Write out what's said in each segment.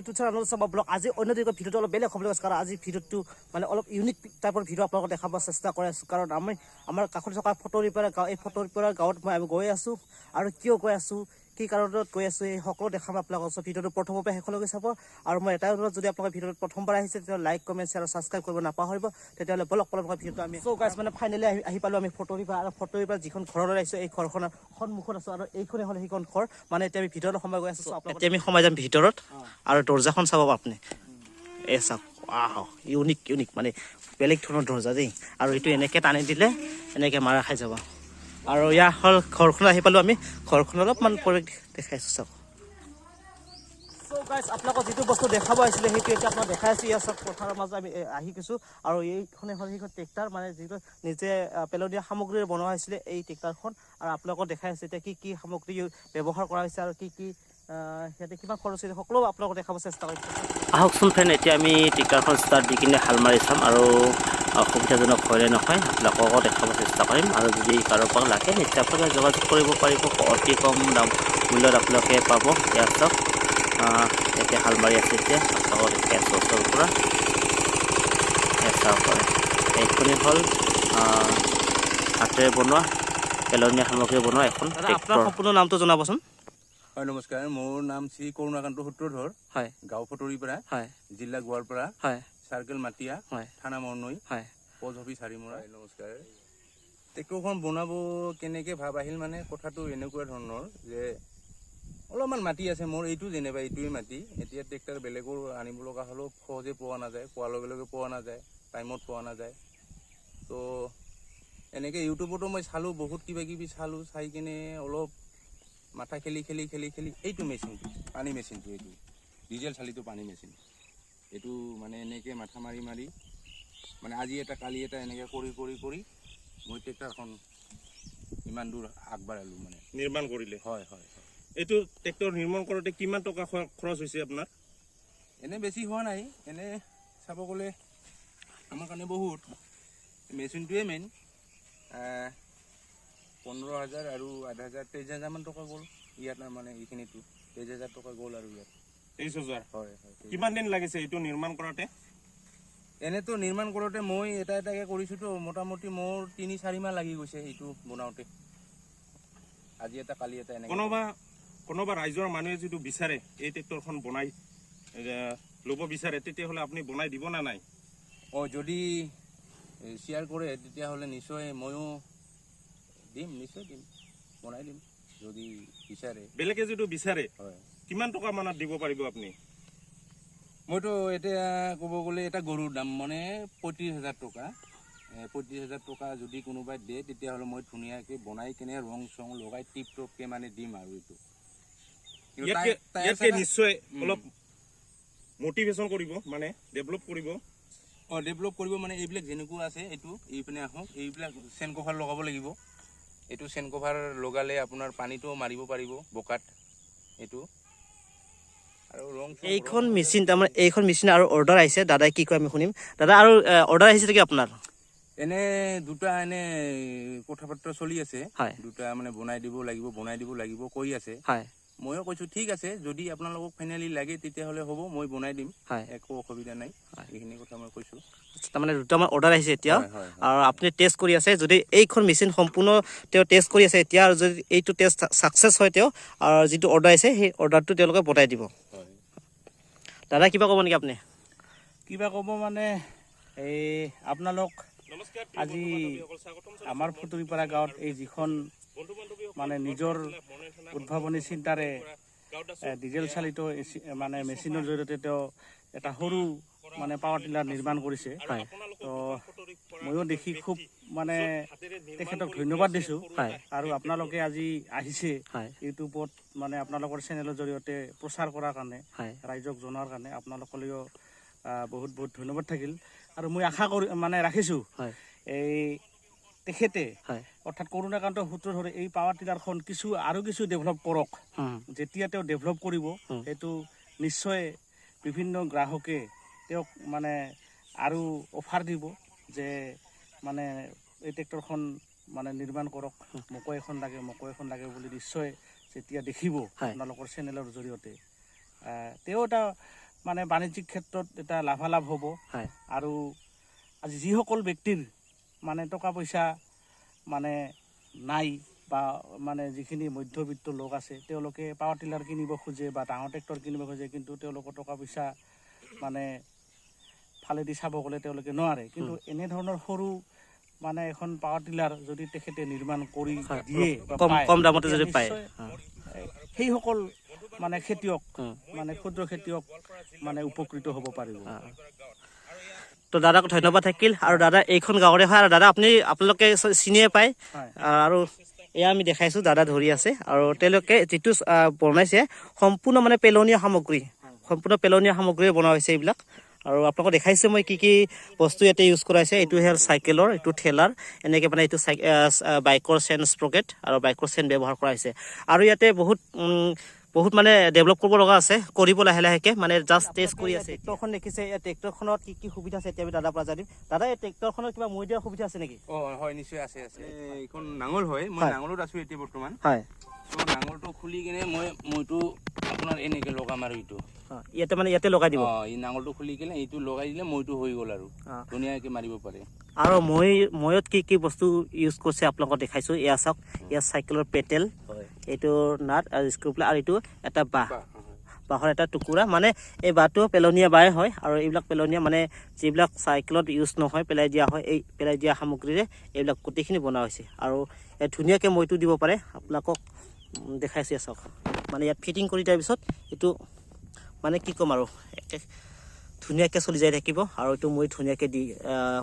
YouTube channel চাব blog আজি অন্য দিনৰ ভিডিঅ'টো অলপ বেলেগ হ'বলৈ কাৰণ আজি ভিডিঅ'টো মানে অলপ ইউনিক টাইপৰ ভিডিঅ' আপোনালোকক দেখাব চেষ্টা কৰি আছোঁ। কাৰণ আমি আমাৰ কাষত থকা ফটৰিপাৰা গাঁও এই ফটৰিপাৰা গাঁৱত মই আমি গৈ আছোঁ আৰু কিয় গৈ আছোঁ কি কাৰণত গৈ আছোঁ এই সকলো দেখাম আপোনালোকক চ' ভিডিঅ'টো প্ৰথমৰ পৰা শেষলৈকে চাব। আৰু মই এটাই অনুৰোধ যদি আপোনালোকে ভিডিঅ'টো প্ৰথমবাৰ আহিছে তেতিয়াহ'লে লাইক কমেণ্ট শ্বেয়াৰ আৰু ছাবস্ক্ৰাইব কৰিব নাপাহৰিব। তেতিয়াহ'লে বলক পলক ভিডিঅ'টো আমি চ' গাইছ মানে ফাইনেলি আহি আহি পালোঁ আমি ফটৰিপাৰা আৰু ফটৰিপাৰা যিখন ঘৰলৈ আহিছোঁ এই ঘৰখনৰ সন্মুখত আছোঁ। আৰু এইখনে হ'ল সেইখন ঘৰ। মানে এতিয়া আমি ভিতৰত সোমাই গৈ আছোঁ। এতিয়া আমি সোমাই যাম ভিতৰত। আৰু দৰ্জাখন চাব আপুনি। এই চাওক আহ ইউনিক ইউনিক মানে বেলেগ ধৰণৰ দৰ্জা দেই। আৰু এইটো এনেকৈ টানি দিলে এনেকৈ মাৰা খাই যাব। আৰু ইয়াৰ হ'ল ঘৰখন আহি পালোঁ আমি। ঘৰখন অলপমান পৰিৱেশ দেখাইছোঁ চাওক। চ' আপোনালোকক যিটো বস্তু দেখাব আহিছিলে সেইটো এতিয়া আপোনাক দেখাই আছোঁ। ইয়াৰ চব পথাৰৰ মাজত আমি আহি গৈছোঁ। আৰু এইখনে হ'ল সেইখন ট্ৰেক্টাৰ মানে যিটো নিজে পেলনীয়া সামগ্ৰীৰে বনোৱা হৈছিলে এই ট্ৰেক্টাৰখন। আৰু আপোনালোকক দেখাই আছোঁ এতিয়া কি কি সামগ্ৰী ব্যৱহাৰ কৰা হৈছে আৰু কি কি সিহঁতে কিমান খৰচ হৈছে সকলো আপোনালোকক দেখাব চেষ্টা কৰিছোঁ আহকচোন ফ্ৰেণ্ড এতিয়া আমি ট্ৰেক্টাৰখন ষ্টাৰ্ট দি কিনে হাল মাৰি চাম আৰু সুবিধাজনক হয় নে নহয় আপোনালোককো দেখাব চেষ্টা কৰিম আৰু যদি কাৰোবাক লাগে নিশ্চয় আপোনালোকে যোগাযোগ কৰিব পাৰিব অতি কম দাম মূল্যত আপোনালোকে পাব ইয়াৰ চাওক এতিয়া হাল মাৰি আছে এতিয়া দেখাই আছোঁ ওচৰৰ পৰা চাওক এইখনেই হ'ল হাতেৰে বনোৱা পেলনীয়া সামগ্ৰী বনোৱা এখন সম্পূৰ্ণ নামটো জনাবচোন হয় নমস্কাৰ মোৰ নাম শ্ৰী কৰুণাকান্ত সূত্ৰধৰ হয় গাঁও ফটৰিপাৰা হয় জিলা গোৱালপাৰা হয় চাৰ্কেল মাটিয়া হয়। থানা মৰণৈ হয়। পোষ্ট অফিচ হাৰিমৰা নমস্কাৰ। ট্ৰেক্টৰখন বনাব কেনেকৈ ভাব আহিল মানে কথাটো এনেকুৱা ধৰণৰ যে অলপমান মাটি আছে মোৰ এইটো যেনিবা এইটোৱে মাটি এতিয়া ট্ৰেক্টৰ বেলেগৰ আনিব লগা হ'লেও সহজে পোৱা নাযায় পোৱাৰ লগে লগে পোৱা নাযায় টাইমত পোৱা নাযায়। তো এনেকৈ ইউটিউবতো মই চালোঁ বহুত কিবা কিবি চালোঁ চাই কিনে অলপ মাথা খেলি খেলি খেলি খেলি এইটো মেচিনটো পানী মেচিনটো এইটো ডিজেল চালিত পানী মেচিন। এইটো মানে এনেকৈ মাথা মাৰি মাৰি মানে আজি এটা কালি এটা এনেকৈ কৰি কৰি কৰি মই ট্ৰেক্টৰখন ইমান দূৰ আগবাঢ়ালোঁ মানে। নিৰ্মাণ কৰিলে? হয় হয় এইটো ট্ৰেক্টৰ নিৰ্মাণ কৰোঁতে কিমান টকা খৰচ হৈছে আপোনাৰ? এনে বেছি হোৱা নাই এনে চাব গ'লে আমাৰ কাৰণে বহুত। মেচিনটোৱে মেইন পোন্ধৰ হাজাৰ আৰু আধা হাজাৰ তেইছ হাজাৰমান টকা গ'ল ইয়াত মানে এইখিনিতো। তেইছ হাজাৰ টকা গ'ল আৰু ইয়াত। তেইছ হাজাৰ। হয় হয় কিমান দিন লাগিছে এইটো নিৰ্মাণ কৰোঁতে? এনেতো নিৰ্মাণ কৰোঁতে মই এটা এটাকৈ কৰিছোঁতো মোটামুটি মোৰ তিনি চাৰি মাহ লাগি গৈছে এইটো বনাওঁতে। আজি এটা কালি এটা এনেকৈ কোনোবা কোনোবা ৰাইজৰ মানুহে যিটো বিচাৰে এই ট্ৰেক্টৰখন বনাই ল'ব বিচাৰে তেতিয়াহ'লে আপুনি বনাই দিব না নাই? অঁ যদি শ্বেয়াৰ কৰে তেতিয়াহ'লে নিশ্চয় ময়ো দিম নিশ্চয় দিম বনাই দিম যদি বিচাৰে। বেলেগে যিটো বিচাৰে হয়। কিমান টকা মানত দিব পাৰিব আপুনি? মইতো এতিয়া ক'ব গ'লে এটা গৰুৰ দাম মানে পঁয়ত্ৰিছ হাজাৰ টকা। পঁয়ত্ৰিছ হাজাৰ টকা যদি কোনোবাই দিয়ে তেতিয়াহ'লে মই ধুনীয়াকৈ বনাই কিনে ৰং চং লগাই টিপ টপকৈ মানে দিম আৰু এইটো। ইয়াতকে নিশ্চয় উম। অলপ মটিভেশ্যন কৰিব মানে ডেভেলপ কৰিব। অঁ ডেভেলপ কৰিব মানে এইবিলাক যেনেকুৱা আছে এইটো এইপিনে আহক এইবিলাক চেন কভাৰ লগাব লাগিব। এইটো চেন কভাৰ লগালে আপোনাৰ পানীটো মাৰিব পাৰিব বোকাত। এইটো। এইখন মেচিন তাৰমানে এইখন মেচিন আৰু অৰ্ডাৰ আহিছে। দাদাই কি কয় আমি শুনিম। দাদা আৰু অৰ্ডাৰ আহিছে নেকি আপোনাৰ? এনে দুটা এনে কথা বাৰ্তা চলি আছে। দুটা মানে বনাই দিব লাগিব বনাই দিব লাগিব কৈ আছে। ময়ো কৈছোঁ ঠিক আছে যদি আপোনালোকক ফাইনেলি লাগে তেতিয়াহ'লে হ'ব মই বনাই দিম। একো অসুবিধা নাই। এইখিনি কথা মই কৈছোঁ। তাৰমানে দুটামান অৰ্ডাৰ আহিছে এতিয়া। আৰু আপুনি টেষ্ট কৰি আছে যদি এইখন মেচিন সম্পূৰ্ণ তেওঁ টেষ্ট কৰি আছে এতিয়া আৰু যদি এইটো টেষ্ট ছাকচেছ হয় তেওঁ আৰু যিটো অৰ্ডাৰ আহিছে সেই অৰ্ডাৰটো তেওঁলোকে পঠাই দিব। দাদা কিবা ক'ব নেকি আপুনি? কিবা ক'ব মানে এই আপোনালোক নমস্কাৰ আজি আমাৰ ফুটুৰিপাৰা গাঁৱত এই যিখন মানে নিজৰ উদ্ভাৱনী চিন্তাৰে ডিজেল চালিত এচি- মানে মেচিনৰ জৰিয়তে তেওঁ এটা সৰু মানে পাৱাৰ টিলাৰ নিৰ্মাণ কৰিছে। তো ময়ো দেখি খুব মানে তেখেতক ধন্যবাদ দিছোঁ। আৰু আপোনালোকে আজি আহিছে ইউটিউবত মানে আপোনালোকৰ চেনেলৰ জৰিয়তে প্ৰচাৰ কৰাৰ কাৰণে ৰাইজক জনোৱাৰ কাৰণে আপোনালোকলৈও বহুত বহুত ধন্যবাদ থাকিল। আৰু মই আশা কৰি মানে ৰাখিছোঁ এই তেখেতে অৰ্থাৎ কৰোণাকান্ত সূত্ৰধৰে এই পাৱাৰ টিলাৰখন কিছু আৰু কিছু ডেভেলপ কৰক। যেতিয়া তেওঁ ডেভেলপ কৰিব। সেইটো নিশ্চয় বিভিন্ন গ্ৰাহকে তেওঁক মানে আৰু অফাৰ দিব যে মানে এই ট্ৰেক্টৰখন মানে নিৰ্মাণ কৰক মোকো এখন লাগে মোকো এখন লাগে বুলি নিশ্চয় যেতিয়া দেখিব। আপোনালোকৰ চেনেলৰ জৰিয়তে। তেওঁ এটা মানে বাণিজ্যিক ক্ষেত্ৰত এটা লাভালাভ হ'ব। আৰু আজি যিসকল ব্যক্তিৰ মানে টকা পইচা মানে নাই বা মানে যিখিনি মধ্যবিত্ত লোক আছে তেওঁলোকে পাৱাৰ টিলাৰ কিনিব খোজে বা ডাঙৰ ট্ৰেক্টৰ কিনিব খোজে কিন্তু তেওঁলোকৰ টকা পইচা মানে ফালেদি চাব গ'লে তেওঁলোকে নোৱাৰে। কিন্তু এনেধৰণৰ সৰু মানে এখন পাৱাৰ টিলাৰ যদি তেখেতে নিৰ্মাণ কৰি দিয়ে কম দামতে যদি পায়। সেইসকল মানে খেতিয়ক। মানে ক্ষুদ্ৰ খেতিয়ক মানে উপকৃত হ'ব পাৰিব। তো দাদাক ধন্যবাদ থাকিল। আৰু দাদা এইখন গাঁৱৰে হয়। আৰু দাদা আপুনি আপোনালোকে চিনিয়ে পায়। আৰু এয়া আমি দেখাইছোঁ দাদা ধৰি আছে। আৰু তেওঁলোকে যিটো বনাইছে সম্পূৰ্ণ মানে পেলনীয়া সামগ্ৰী। সম্পূৰ্ণ পেলনীয়া সামগ্ৰীৰে বনোৱা হৈছে এইবিলাক। আৰু আপোনালোকক দেখাইছোঁ মই কি কি বস্তু ইয়াতে ইউজ কৰাইছে। এইটো হ'ল চাইকেলৰ এইটো ঠেলাৰ এনেকৈ মানে এইটো বাইকৰ চেন স্প্ৰকেট আৰু বাইকৰ চেন ব্যৱহাৰ কৰা হৈছে। আৰু ইয়াতে বহুত উম, বহুত মানে ডেভেলপ কৰিব লগা আছে কৰিব লাহে লাহেকে মানে জাষ্ট টেষ্ট কৰি আছে। ট্ৰেক্টৰখন দেখিছে এই ট্ৰেক্টৰখনত কি কি সুবিধা আছে এতিয়া আমি দাদাৰ পৰা জানিম। দাদা এই ট্ৰেক্টৰখনত কিবা মৈ দিয়াৰ সুবিধা আছে নেকি? অ হয় নিশ্চয় আছে আছে। এইখন নাঙল হয় মই। নাঙলত আছো এতিয়া বৰ্তমান। হয়। চ' নাঙলটো খুলি কিনে মই মইটো আপোনাৰ এনেকে লগাম আৰু এইটো ইয়াতে মানে ইয়াতে লগাই দিব? অ এই নাঙলটো খুলি কিনে এইটো লগাই দিলে মইটো হৈ গ'ল আৰু। অ। ধুনীয়াকে মাৰিব পাৰে। আৰু মই ময়ত কি কি বস্তু ইউজ কৰিছে আপোনালোকক দেখাইছোঁ এয়া চাওক এয়া চাইকেলৰ পেটেল হয়। এইটো নাট আৰু স্ক্ৰু প্লাই আৰু এইটো এটা বাঁহ। বাহ, হয়। বাঁহৰ এটা টুকুৰা মানে এই বাঁহটো পেলনীয়া বাঁহ হয় আৰু এইবিলাক পেলনীয়া মানে যিবিলাক চাইকেলত ইউজ নহয় পেলাই দিয়া হয় এই পেলাই দিয়া সামগ্ৰীৰে এইবিলাক গোটেইখিনি বনোৱা হৈছে। আৰু ধুনীয়াকৈ মৈটো দিব পাৰে আপোনালোকক দেখাইছোঁ চাওক। মানে ইয়াত ফিটিং কৰি দিয়াৰ পিছত এইটো মানে কি ক'ম আৰু একে ধুনীয়াকৈ চলি যাই থাকিব আৰু এইটো মই ধুনীয়াকৈ দি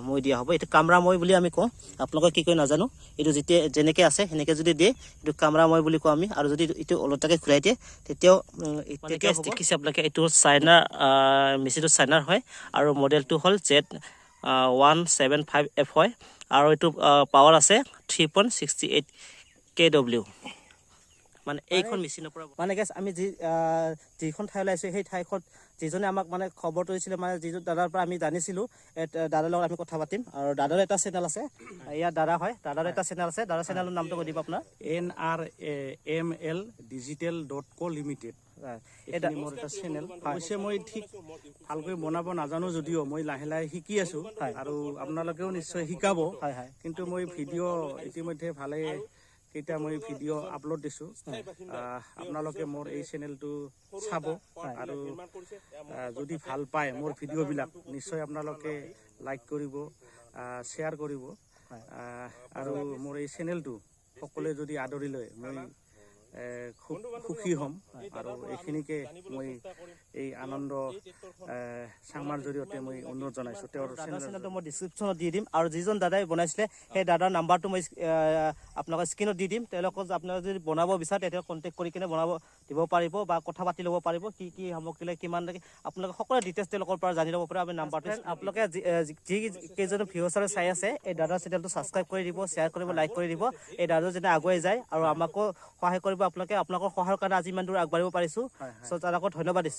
মই দিয়া হ'ব। এইটো কামৰা মই বুলি আমি কওঁ আপোনালোকে কি কয় নাজানো। এইটো যেতিয়া যেনেকৈ আছে সেনেকৈ যদি দিয়ে এইটো কামৰা মই বুলি কওঁ আমি। আৰু যদি এইটো ওলটাকৈ ঘূৰাই দিয়ে তেতিয়াও দেখিছে আপোনালোকে এইটো চাইনাৰ মেচিনটো চাইনাৰ হয় আৰু মডেলটো হ'ল Z one seven five F হয়। আৰু এইটো পাৱাৰ আছে three point sixty eight K W মানে এইখন মেচিনৰ পৰা মানে গেছ আমি যি যিখন ঠাইলৈ আহিছোঁ সেই ঠাইখন যিজনে আমাক মানে খবৰটো দিছিলে মানে যিজন দাদাৰ পৰা আমি জানিছিলোঁ দাদাৰ লগত আমি কথা পাতিম। আৰু দাদাৰ এটা চেনেল আছে ইয়াৰ দাদা হয় দাদাৰ এটা চেনেল আছে দাদাৰ চেনেলৰ নামটো কৈ দিব আপোনাৰ। N R M L digital dot co' limited মোৰ এটা চেনেল অৱশ্যে মই ঠিক ভালকৈ বনাব নাজানো যদিও মই লাহে লাহে শিকি আছো। আৰু আপোনালোকেও নিশ্চয় শিকাব। হয় হয়। কিন্তু মই ভিডিঅ' ইতিমধ্যে ভালে কেইটা মই ভিডিঅ' আপলোড দিছোঁ। আপোনালোকে মোৰ এই চেনেলটো চাব আৰু যদি ভাল পায় মোৰ ভিডিঅ'বিলাক নিশ্চয় আপোনালোকে লাইক। কৰিব শ্বেয়াৰ কৰিব। আৰু মোৰ এই চেনেলটো সকলোৱে যদি আদৰি লয় মই খুব সুখী হ'ম আৰু এইখিনিকে মই এই আনন্দ চাংমাৰ জৰিয়তে মই অনুৰোধ জনাইছোঁ। তেওঁৰ চেনেলটো মই ডিছক্ৰিপশ্যনত দি দিম আৰু যিজন দাদাই বনাইছিলে সেই দাদাৰ নাম্বাৰটো মই আপোনালোকৰ স্ক্ৰীণত দি দিম। তেওঁলোকক আপোনালোকে যদি বনাব বিচাৰে তেতিয়া কণ্টেক্ট কৰি কিনে বনাব দিব পাৰিব বা কথা পাতি ল'ব পাৰিব কি কি সামগ্ৰী লাগে কিমান লাগে আপোনালোকে সকলো ডিটেইলছ তেওঁলোকৰ পৰা জানি ল'ব পাৰে আমি নাম্বাৰটো আপোনালোকে যি কেইজন ভিউচাৰে চাই আছে এই দাদাৰ চেনেলটো ছাবস্ক্ৰাইব কৰি দিব শ্বেয়াৰ কৰিব লাইক কৰি দিব। এই দাদা যেনে আগুৱাই যায় আৰু আমাকো সহায় কৰিব আপোনালোকে আপোনালোকৰ সহায়ৰ কাৰণে আজি ইমান দূৰ আগবাঢ়িব পাৰিছোঁ। চ' দাদাকো ধন্যবাদ দিছোঁ।